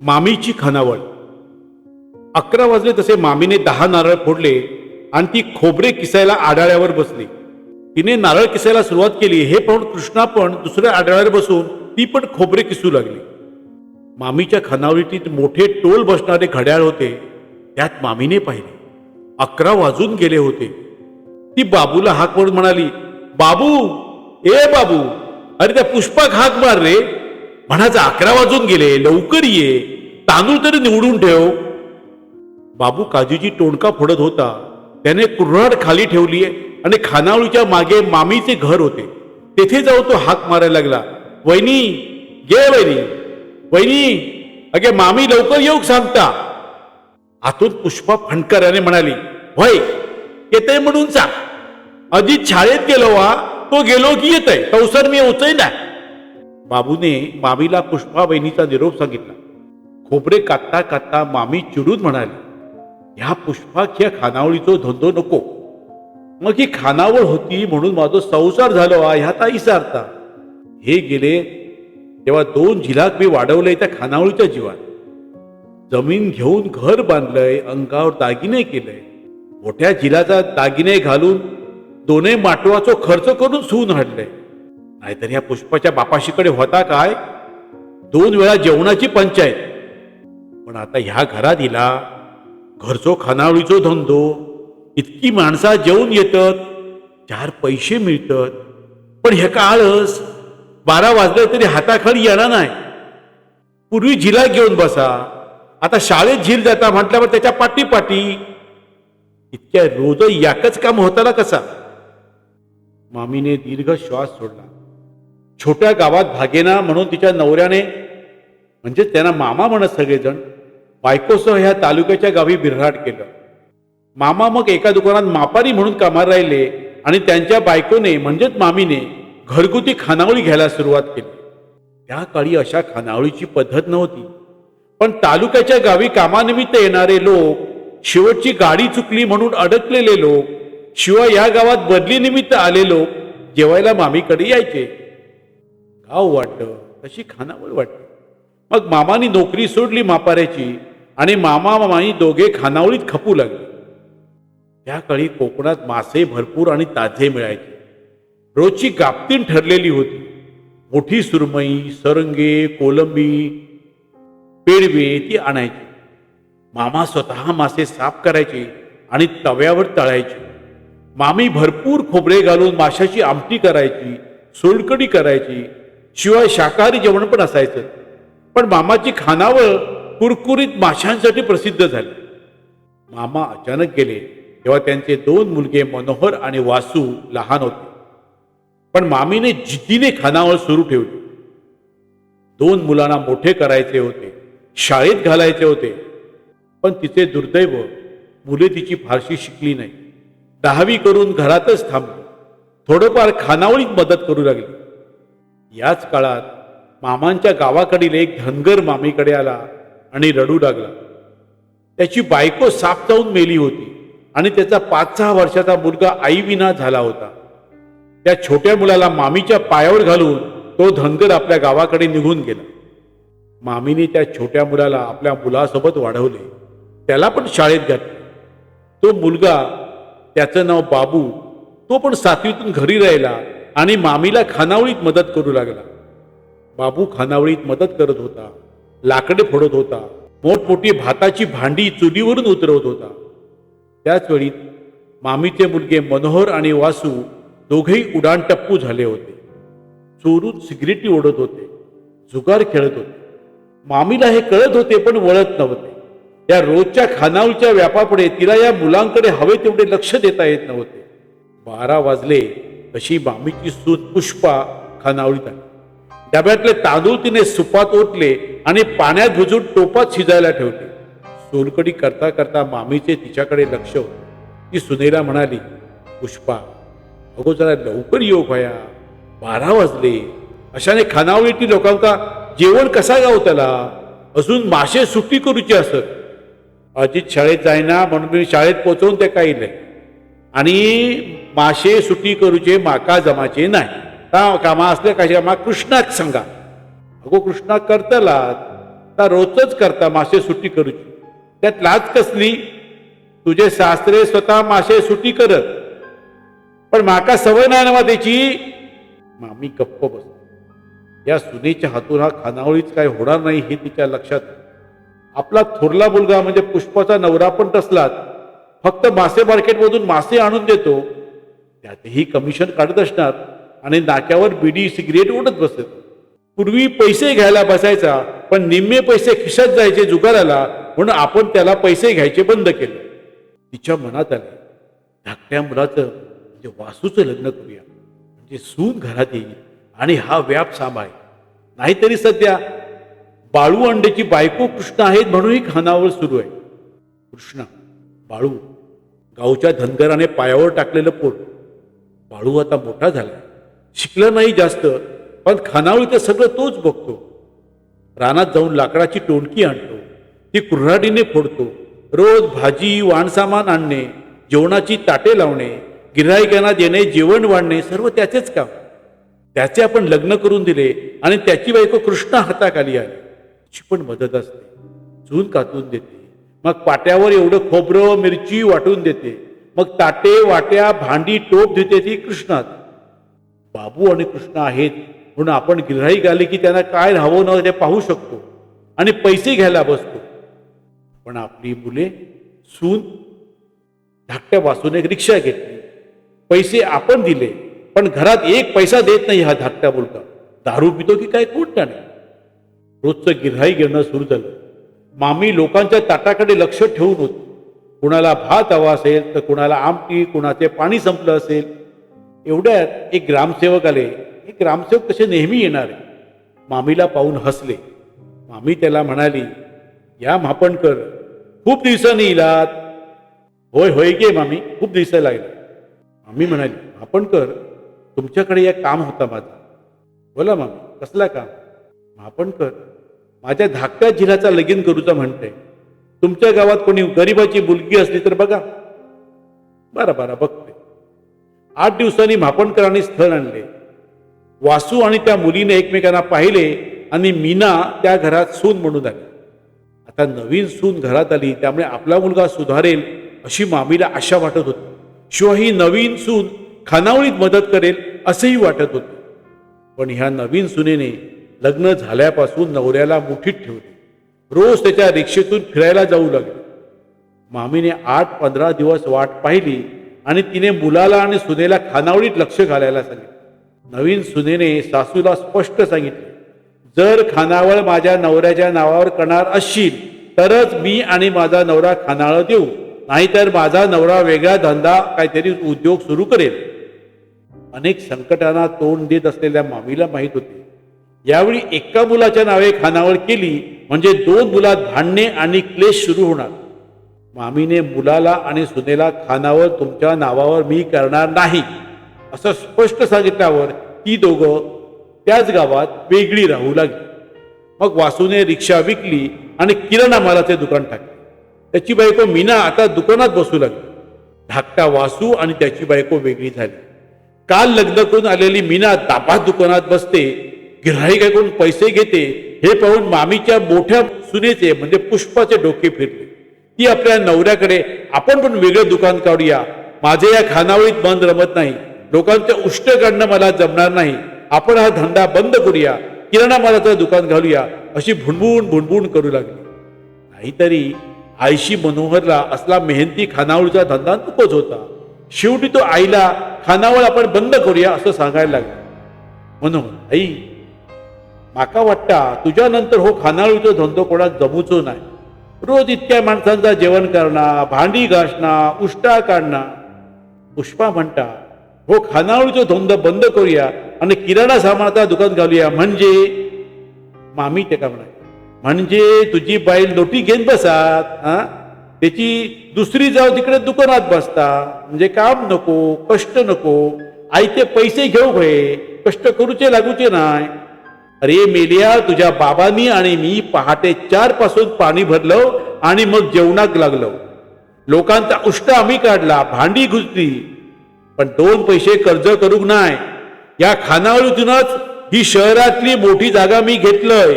मामीची खानावळ अकरा वाजले तसे मामीने दहा नारळ फोडले आणि ती खोबरे किसायला आडाळ्यावर बसली. तिने नारळ किसायला सुरुवात केली हे पाहून कृष्णा पण दुसऱ्या आडाळ्यावर बसून ती पण खोबरे किसू लागली. मामीच्या खानावळीत मोठे टोल बसणारे घड्याळ होते त्यात मामीने पाहिले. अकरा वाजून गेले होते. ती बाबूला हाक म्हणून म्हणाली बाबू ए बाबू अरे त्या पुष्पाक हाक मार रे. म्हणाचा अकरा वाजून गेले लवकर ये तांदूळ तरी निवडून ठेव. बाबू काजूची टोणका फोडत होता. त्याने कुऱ्हाड खाली ठेवली आणि खानावळीच्या मागे मामीचे घर होते. तेथे जाऊ तो हाक मारायला लागला. वहिनी गे वहिनी. वहिनी अगे मामी लवकर येऊ सांगता. आतून पुष्पा फणकराने म्हणाली वय येते म्हणून सांग. अजित शाळेत गेलो वा तो गेलो की येतय. तवसर मी होतय ना बाबूने मामीला पुष्पा बहिणीचा निरोप सांगितला. खोबरे कात्ता कात्ता मामी चिडून म्हणाली ह्या पुष्पाक ह्या खानावळीचो धंदो नको. मग ही खानावळ होती म्हणून माझा संसार झालो हा ह्या ताई हे गेले तेव्हा दोन झिलाक मी वाढवलंय त्या खानावळीच्या जीवात. जमीन घेऊन घर बांधलंय अंगावर दागिने केलंय. मोठ्या झिलाचा दागिने घालून दोन्ही माटवाचो खर्च करून सून हाडलंय नाहीतर ह्या पुष्पाच्या बापाशीकडे होता काय? दोन वेळा जेवणाची पंचायत. पण आता ह्या घरात हिला घरचो खानावळीचो धंदो इतकी माणसा जेवून येतात चार पैसे मिळतात. पण हे आळस? बारा वाजले तरी हाताखाली येणार नाही. पूर्वी झिला घेऊन बसा. आता शाळेत झील जाता म्हटल्यावर त्याच्या पाठी पाठी इतक्या रोज याकच काम होताना कसा? मामीने दीर्घ श्वास सोडला. छोट्या गावात भागेना म्हणून तिच्या नवऱ्याने म्हणजे त्यांना मामा म्हणत सगळेजण बायकोसह ह्या तालुक्याच्या गावी बिरहाट केलं. मामा मग एका दुकानात मापारी म्हणून कामाला राहिले आणि त्यांच्या बायकोने म्हणजेच मामीने घरगुती खानावळी घ्यायला सुरुवात केली. त्या काळी अशा खानावळीची पद्धत नव्हती. पण तालुक्याच्या गावी कामानिमित्त येणारे लोक शेवटची गाडी चुकली म्हणून अडकलेले लोक शिवाय या गावात बदलीनिमित्त आले लोक जेवायला मामीकडे यायचे. गाव वाटतं तशी खानावळ वाटते. मग मामानी नोकरी सोडली मापाऱ्याची आणि मामा मामानी दोघे खानावळीत खपू लागले. त्या काळी कोकणात मासे भरपूर आणि ताजे मिळायचे. रोजची गापतीन ठरलेली होती. मोठी सुरमई सरंगे कोलंबी पेडवे ती आणायची. मामा स्वतः मासे साफ करायचे आणि तव्यावर तळायचे. मामी भरपूर खोबरे घालून माशाची आमटी करायची सोलकडी करायची शिवाय शाकाहारी जेवण पण असायचं. पण मामाची खानावळ कुरकुरीत माशांसाठी प्रसिद्ध झाली. मामा अचानक गेले तेव्हा त्यांचे दोन मुलगे मनोहर आणि वासू लहान होते. पण मामीने जिद्दीने खानावळ सुरू ठेवली. दोन मुलांना मोठे करायचे होते शाळेत घालायचे होते. पण तिचे दुर्दैव मुले तिची फारशी शिकली नाही. दहावी करून घरातच थांबली. थोडंफार खानावळीत मदत करू लागली. याच काळात मामांच्या गावाकडील एक धनगर मामीकडे आला आणि रडू लागला. त्याची बायको साप जाऊन मेली होती आणि त्याचा पाच सहा वर्षाचा मुलगा आईविना झाला होता. त्या छोट्या मुलाला मामीच्या पायावर घालून तो धनगर आपल्या गावाकडे निघून गेला. मामीने त्या छोट्या मुलाला आपल्या मुलासोबत वाढवले. त्याला पण शाळेत घातले. तो मुलगा त्याचं नाव बाबू तो पण सातवीतून घरी राहिला आणि मामीला खानावळीत मदत करू लागला. बाबू खानावळीत मदत करत होता. लाकडे फोडत होता. मोठमोठी भाताची भांडी चुलीवरून उतरवत होता. त्याच वेळी मामीचे मुलगे मनोहर आणि वासू दोघेही उडाण टप्पू झाले होते. चोरून सिगरेटी ओढत होते. जुगार खेळत होते. मामीला हे कळत होते पण वळत नव्हते. या रोजच्या खानावळीच्या व्यापापुढे तिला या मुलांकडे हवे तेवढे लक्ष देता येत नव्हते. बारा वाजले. तशी मामीची सूत पुष्पा खानावळीत आली. डब्यातले तांदूळ तिने सुपात ओतले आणि पाण्यात भुजून टोपात शिजायला ठेवले. सोलकडी करता करता मामीचे तिच्याकडे लक्ष होते. ती सुनेला म्हणाली पुष्पा अगो जरा लवकर येऊ भया. बारा वाजले. अशाने खानावळीतील लोकांका जेवण कसा गावतला अजून मासे सुट्टी करूची असत. अजित शाळेत जायना म्हणून मी शाळेत पोचवून ते काही आणि माशे सुटी करूचे माका जमाचे नाही. ता कामा असले कशा मा कृष्णाक सांगा. अगो कृष्णा करतला ता रोजच करता मासे सुटी करूची. त्यात लाज कसली? तुझे सासरे स्वतः माशे सुटी करत. पण माका सवय नाही ना त्याची. मामी गप्प बस या सुनेच्या हातून हा खानावळीच काय होणार नाही हे तिच्या लक्षात. आपला थोरला मुलगा म्हणजे पुष्पाचा नवरा पण तसलाच. फक्त मासे मार्केटमधून मासे आणून देतो. त्यातही कमिशन काढत असणार आणि नाक्यावर बिडी सिगरेट ओढत बसत पूर्वी पैसे घ्यायला बसायचा पण निम्मे पैसे खिशात जायचे जुगाराला म्हणून आपण त्याला पैसे घ्यायचे बंद केले. तिच्या मनात आले धाकट्या मुलाचं म्हणजे वासूचं लग्न करूया. म्हणजे सून घरात येईल आणि हा व्याप सांभाळ नाहीतरी सध्या बाळू अंड्याची बायको कृष्ण आहेत म्हणूनही खानावर सुरू आहे. कृष्णा बाळू गावच्या धनगराने पायावर टाकलेलं पोट बाळू आता मोठा झाला. शिकला नाही जास्त पण खानावळी तर सगळं तोच बघतो. रानात जाऊन लाकडाची टोणकी आणतो ती कुऱ्हाडीने फोडतो. रोज भाजी वाणसामान आणणे जेवणाची ताटे लावणे गिऱ्हाईकांना देणे जेवण वाढणे सर्व त्याचेच काम. त्याचे आपण लग्न करून दिले आणि त्याची बायको कृष्णा हाताखाली आली तिची पण मदत असते. चून कातून देते. मग पाट्यावर एवढं खोबरं मिरची वाटून देते. मग ताटे वाट्या भांडी टोप देते ती कृष्णात. बाबू आणि कृष्ण आहेत म्हणून आपण गिऱ्हाईक आले की त्यांना काय राहावं न ते पाहू शकतो आणि पैसे घ्यायला बसतो. पण आपली मुले सून धाकट्या वासून एक रिक्षा घेतली. पैसे आपण दिले पण घरात एक पैसा देत नाही हा धाकट्या मुलगा. दारू पितो की काय? कोणता नाही रोजचं गिऱ्हाई घेणं सुरू झालं. मामी लोकांच्या ताटाकडे लक्ष ठेवून होतं. कुणाला भात हवा असेल तर कुणाला आमटी कुणाचे पाणी संपलं असेल. एवढ्यात एक ग्रामसेवक आले. हे ग्रामसेवक तसे नेहमी येणार? मामीला पाहून हसले. मामी त्याला म्हणाली या महापणकर खूप दिवसांनी इलात होय होय गे मामी खूप दिवसाला लागले. मामी म्हणाली महापणकर तुमच्याकडे एक काम होता माझा. बोला मामी कसला काम? महापणकर माझ्या धाकट्या झिलाचा लगीन करूचा म्हणते तुमच्या गावात कोणी गरिबाची मुलगी असली तर बघा. बरं बरं बघते. आठ दिवसांनी म्हापणकरांनी स्थळ आणले. वासू आणि त्या मुलीने एकमेकांना पाहिले आणि मीना त्या घरात सून म्हणून आली. आता नवीन सून घरात आली त्यामुळे आपला मुलगा सुधारेल अशी मामीला आशा वाटत होती. शिवाय ही नवीन सून खानावळीत मदत करेल असंही वाटत होतं. पण ह्या नवीन सुनेने लग्न झाल्यापासून नवऱ्याला मुठीत ठेवले. रोज त्याच्या रिक्षेतून फिरायला जाऊ लागली. मामीने आठ पंधरा दिवस वाट पाहिली आणि तिने मुलाला आणि सुनेला खानावळीत लक्ष घालायला सांगितलं. नवीन सुनेने सासूला स्पष्ट सांगितले जर खानावळ माझ्या नवऱ्याच्या नावावर करणार असशील तरच मी आणि माझा नवरा खानावळ देऊ. नाहीतर माझा नवरा वेगळा धंदा काहीतरी उद्योग सुरू करेल. अनेक संकटांना तोंड देत असलेल्या मामीला माहीत होते. यावेळी एका मुलाच्या नावे खानावळ केली म्हणजे दोन मुलात भांडणे आणि क्लेश सुरू होणार. मामीने मुलाला आणि सुनेला खानावर तुमच्या नावावर मी करणार नाही असं स्पष्ट सांगितल्यावर ती दोघं त्याच गावात वेगळी राहू लागली. मग वासूने रिक्षा विकली आणि किराणा मालाचे दुकान टाकले. त्याची बायको मीना आता दुकानात बसू लागली. धाकटा वासू आणि त्याची बायको वेगळी झाली. काल लग्न करून आलेली मीना दाबात दुकानात बसते गिऱ्हाईकाकडून पैसे घेते हे पाहून मामीच्या मोठ्या सुनेचे म्हणजे पुष्पाचे डोके फिरले. ती आपल्या नवऱ्याकडे आपण पण वेगळं दुकान काढूया. माझे या खानावळीत बंद रमत नाही. लोकांचे उष्ट काढणं मला जमणार नाही. आपण हा धंदा बंद करूया. किराणा मालाचं दुकान घालूया. अशी भुणभुण भुणभुण करू लागली. नाहीतरी आईशी मनोहरला असला मेहनती खानावळीचा धंदा नकोच होता. शेवटी तो आईला खानावळ आपण बंद करूया असं सांगायला लागलं. मनोहर आई माका वाटता तुझ्यानंतर हो खानावळीचो धंदो कोणाक जमूचो नाही. रोज इतक्या माणसांचा जेवण करणं भांडी घासणं उष्टा काढणं. पुष्पा म्हणता हो खानावळीचो धंदो बंद करूया आणि किराणा सामानाचा दुकान घालूया. म्हणजे? मामी तेका म्हणा म्हणजे तुझी बाईल नोटी घेत बसात हा? त्याची दुसरी जाव तिकडे दुकानात बसता. म्हणजे काम नको कष्ट नको. आई ते पैसे घेऊ भये. कष्ट करूचे लागूचे नाही. अरे मेलिया तुझ्या बाबांनी आणि मी पहाटे चारपासून पाणी भरलं आणि मग जेवणाक लागलो. लोकांचा उष्ट आम्ही काढला भांडी घुसली. पण दोन पैसे कर्ज करूक नाही या खानावळीतूनच ही शहरातली मोठी जागा मी घेतलंय.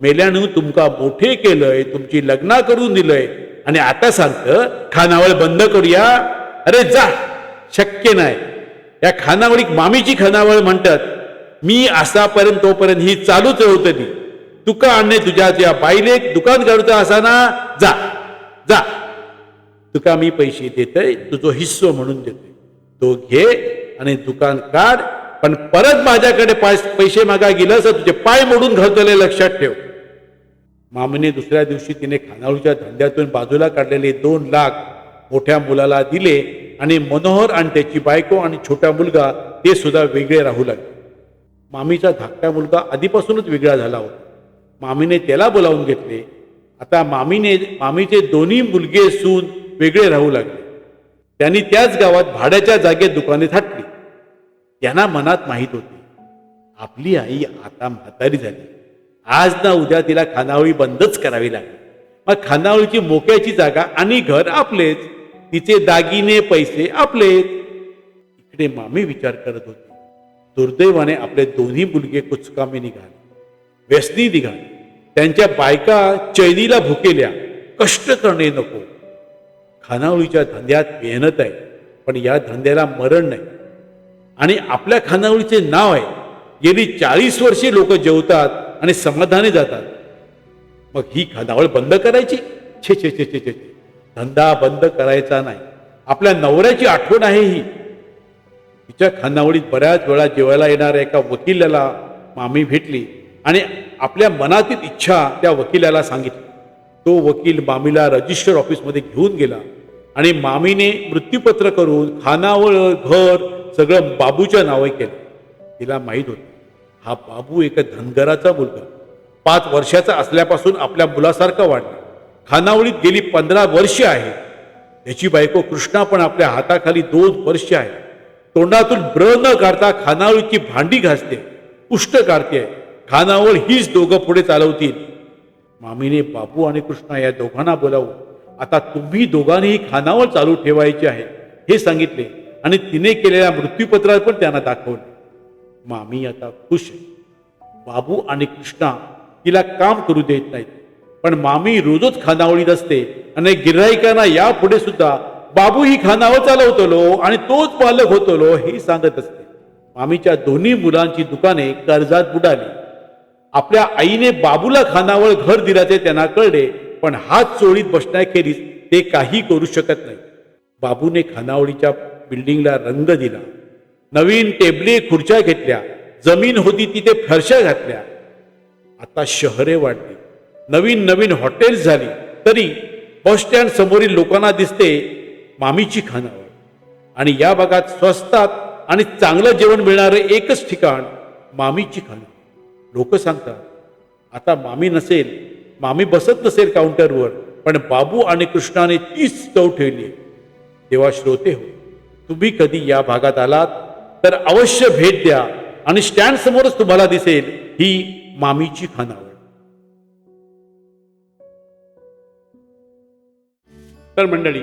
मेल्यानं तुमका मोठे केलंय तुमची लग्न करून दिलंय. आणि आता सांगतं खानावळ बंद करूया? अरे जा शक्य नाही या खानावळीक मामीची खानावळ म्हणतात. मी असापर्यंत तोपर्यंत ही चालूच होत. ती तुका आणणे तुझ्या त्या बाईलेक दुकान काढता आसना जा जा. तुका मी पैसे देतय तुझो हिस्सो म्हणून देतोय. तो घे आणि दुकान काढ पण परत माझ्याकडे पाय- पैसे मागा गेलं तर तुझे पाय मोडून घालतले लक्षात ठेव. मामीने दुसऱ्या दिवशी तिने खानाळूच्या धंद्यातून बाजूला काढलेले दोन लाख मोठ्या मुलाला दिले आणि मनोहर आणि त्याची बायको आणि छोटा मुलगा ते सुद्धा वेगळे राहू लागले. मामीचा धाकटा मुलगा आधीपासूनच वेगळा झाला होता. मामीने त्याला बोलावून घेतले. आता मामीने मामीचे दोन्ही मुलगे सून वेगळे राहू लागले. त्यांनी त्याच गावात भाड्याच्या जागेत दुकाने थाटली. त्यांना मनात माहीत होते आपली आई आता म्हातारी झाली. आज ना उद्या तिला खानावळी बंदच करावी लागली. मग खानावळीची मोक्याची जागा आणि घर आपलेच. तिचे दागिने पैसे आपलेच. इकडे मामी विचार करत होते. दुर्दैवाने आपले दोन्ही मुलगे कुचकामी निघाले. व्यसनी निघाले. त्यांच्या बायका चैनीला भुकेल्या. कष्ट करणे नको. खानावळीच्या धंद्यात मेहनत आहे पण या धंद्याला मरण नाही. आणि आपल्या खानावळीचे नाव आहे. गेली चाळीस वर्षे लोक जेवतात आणि समाधानी जातात. मग ही खानावळ बंद करायची? छे छे छे छे छे धंदा बंद करायचा नाही. आपल्या नवऱ्याची आठवण आहे ही. तिच्या खानावळीत बऱ्याच वेळा जेवायला येणाऱ्या एका वकिलाला मामी भेटली आणि आपल्या मनातील इच्छा त्या वकिलाला सांगितली. तो वकील मामीला रजिस्टर ऑफिसमध्ये घेऊन गेला आणि मामीने मृत्यूपत्र करून खानावळ घर सगळं बाबूच्या नावे केलं. तिला माहीत होतं हा बाबू एका धनगराचा मुलगा. पाच वर्षाचा असल्यापासून आपल्या मुलासारखा वाढला. खानावळीत गेली पंधरा वर्ष आहे. त्याची बायको कृष्णा पण आपल्या हाताखाली दोन वर्ष आहे. तोंडातून ब्र न काढता खानावळीची भांडी घासते उष्ट काढते खानावळ हीच दोघं पुढे चालवतील. मामीने बाबू आणि कृष्णा या दोघांना बोलावून आता तुम्ही दोघांनीही खानावळ चालू ठेवायची आहे हे सांगितले. आणि तिने केलेल्या मृत्यूपत्रात पण त्यांना दाखवले. मामी आता खुश आहे. बाबू आणि कृष्णा तिला काम करू देत नाहीत. पण मामी रोजच खानावळीत असते आणि गिऱ्हाईकांना यापुढे सुद्धा बाबू ही खानावळ चालवतलो आणि तोच पालक होतलो हे सांगत असते. मामीच्या दोन्ही मुलांची दुकाने कर्जात बुडाली. आपल्या आईने बाबूला खानावळ घर दिल्याचे त्यांना कळले पण हात चोळीत बसण्याखेरीज ते काही करू शकत नाही. बाबूने खानावळीच्या बिल्डिंगला रंग दिला. नवीन टेबले खुर्च्या घेतल्या. जमीन होती तिथे फरशा घातल्या. आता शहरे वाढली. नवीन नवीन हॉटेल्स झाली. तरी बस स्टँड समोरील लोकांना दिसते मामीची खानावळ आणि या भागात स्वस्तात आणि चांगलं जेवण मिळणारं एकच ठिकाण मामीची खानावळ लोक सांगतात आता मामी नसेल मामी बसत नसेल काउंटरवर पण बाबू आणि कृष्णाने तीच चव ठेवली तेव्हा श्रोते हो तुम्ही कधी या भागात आलात तर अवश्य भेट द्या आणि स्टँड समोरच तुम्हाला दिसेल ही मामीची खानावळ. तर मंडळी